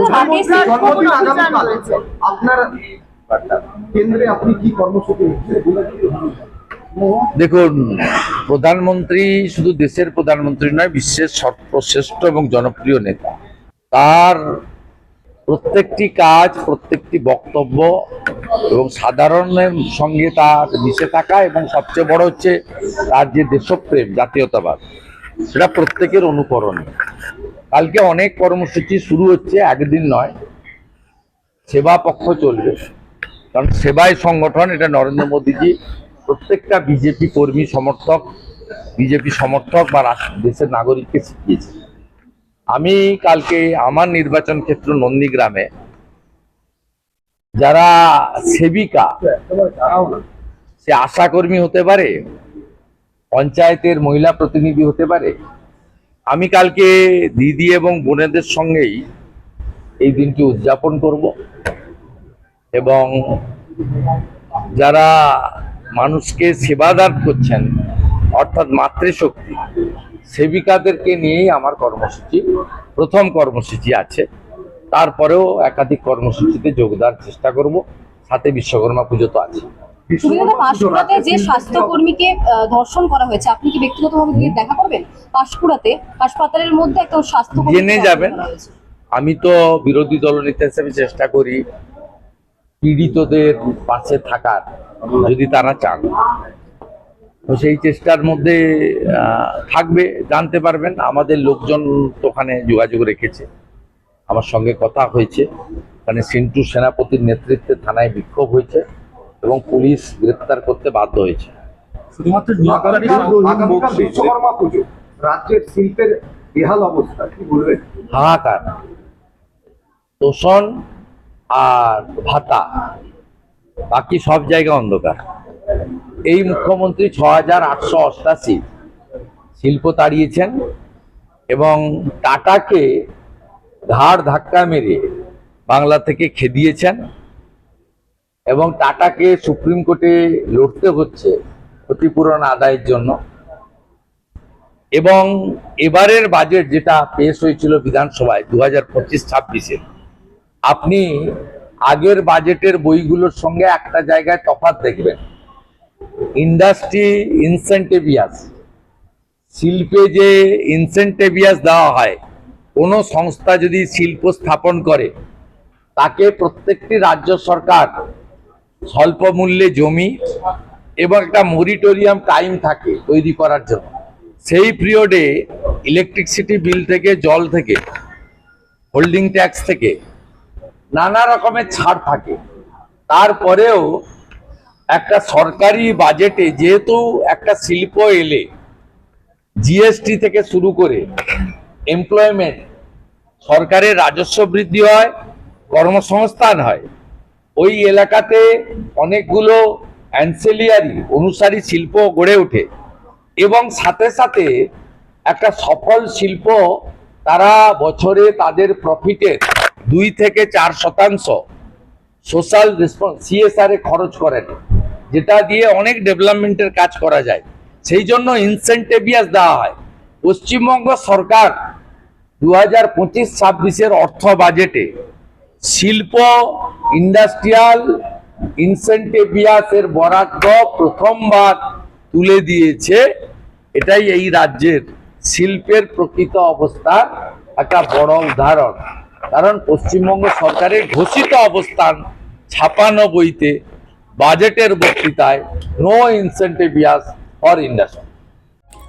জন্মদিন আগামীকাল আপনার কেন্দ্রে আপনি কি কর্মসূচি দেখুন প্রধানমন্ত্রী শুধু দেশের প্রধানমন্ত্রী নয় বিশ্বের সর্বশ্রেষ্ঠ এবং জনপ্রিয় নেতা। তার প্রত্যেকটি কাজ প্রত্যেকটি বক্তব্য এবং সাধারণের সঙ্গে তার মিশে থাকা এবং সবচেয়ে বড় হচ্ছে তার যে দেশপ্রেম জাতীয়তাবাদ। সেটা প্রত্যেকের অনুকরণ। কালকে অনেক কর্মসূচি শুরু হচ্ছে একদিন নয়। সেবা পক্ষ চলবে। কারণ সেবায় সংগঠন, এটা নরেন্দ্র মোদীজি, প্রত্যেকটা বিজেপি কর্মী সমর্থক, বিজেপি সমর্থক বা দেশের নাগরিককে শিখিয়েছে। আমি কালকে আমার নির্বাচন ক্ষেত্র নন্দীগ্রামে, যারা সেবিকা, সে আশাকর্মী হতে পারে পঞ্চায়েতের মহিলা প্রতিনিধি হতে পারে? আমি কালকে দিদি এবং বোনেদের সঙ্গেই এই দিনটি উদযাপন করব এবং যারা মানুষকে সেবাদান করছেন, অর্থাৎ মাতৃশক্তি, সেবিকাদেরকে নিয়েই আমার কর্মসূচি, প্রথম কর্মসূচি আছে। তারপরেও একাধিক কর্মসূচিতে যোগদান চেষ্টা করব। সাথে বিশ্বকর্মা পুজো তো আছে সুবিধাটা পাঁশকুড়াতে যে স্বাস্থ্যকর্মীকে ধর্ষণ করা হয়েছে আপনি কি ব্যক্তিগতভাবে গিয়ে দেখা করবেন? পাঁশকুড়াতে হাসপাতালের মধ্যে একটা স্বাস্থ্যকর্মী জেনে যাবেন। আমি তো বিরোধী দলনেতা হিসেবে চেষ্টা করি পীড়িতদের পাশে থাকার যদি তারা চান। তো সেই চেষ্টার মধ্যে থাকবে জানতে পারবেন আমাদের লোকজন তো ওখানে যোগাযোগ রেখেছে। আমার সঙ্গে কথা হয়েছে। ওখানে সিন্টু সেনাপতির নেতৃত্বে থানায় বিক্ষোভ হয়েছে। এবং পুলিশ গ্রেপ্তার করতে বাধ্য হয়েছে। শুধুমাত্র নিয়োগকারী আগামীকাল বিশ্বকর্মা পুজো রাজ্যের শিল্পের বেহাল অবস্থা কি বলবেন? হাহাকার তোষণ আর ভাতা বাকি সব জায়গা অন্ধকার। এই মুখ্যমন্ত্রী ছ হাজার আটশো অষ্টাশি শিল্প তাড়িয়েছেন এবং টাটাকে ধার ধাক্কা মেরে বাংলা থেকে খেদিয়েছেন। এবং টাটাকে সুপ্রিম কোর্টে লড়তে হচ্ছে ক্ষতিপূরণ আদায়ের জন্য। এবং এবারের বাজেট যেটা পেশ হয়েছিল বিধানসভায় দু হাজার পঁচিশ ছাব্বিশে, আপনি আগের বাজেটের বইগুলোর সঙ্গে একটা জায়গায় তফাৎ দেখবেন। ইন্ডাস্ট্রি ইনসেন্টেভিয়াস শিল্পে যে ইনসেন্টেভিয়াস দেওয়া হয়, কোনো সংস্থা যদি শিল্প স্থাপন করে, তাকে প্রত্যেকটি রাজ্য সরকার স্বল্প মূল্যে জমি এবং একটা মরিটোরিয়াম টাইম থাকে তৈরি করার জন্য। সেই পিরিয়ডে ইলেকট্রিসিটি বিল থেকে, জল থেকে হোল্ডিং ট্যাক্স থেকে নানা রকমের ছাড় থাকে। তারপরেও একটা সরকারি বাজেটে যেহেতু একটা শিল্প এলে জিএসটি থেকে শুরু করে এমপ্লয়মেন্ট সরকারের রাজস্ব বৃদ্ধি হয়, কর্মসংস্থান হয় ওই এলাকাতে অনেকগুলো অ্যান্সেলিয়ারি অনুসারী শিল্প গড়ে ওঠে এবং সাথে সাথে একটা সফল শিল্প তারা বছরে তাদের প্রফিটের দুই থেকে চার শতাংশ সোশ্যাল রেসপন্স সিএসআর খরচ করেন, যেটা দিয়ে অনেক ডেভেলপমেন্টের কাজ করা যায়। সেই জন্য ইনসেন্টিভিয়াস দেওয়া হয়। পশ্চিমবঙ্গ সরকার দু হাজার পঁচিশ ছাব্বিশের অর্থ বাজেটে শিল্প, ইন্ডাস্ট্রিয়াল ইনসেন্টিভিয়াসের বরাদ্দ প্রথমবার তুলে দিয়েছে এটাই এই রাজ্যের শিল্পের প্রকৃত অবস্থার একটা বড় উদাহরণ। কারণ পশ্চিমবঙ্গ সরকারের ঘোষিত অবস্থান ছাপানো বইতে বাজেটের বক্তৃতায় নো ইনসেন্টিভিয়াস ফর ইন্ডাস্ট্রি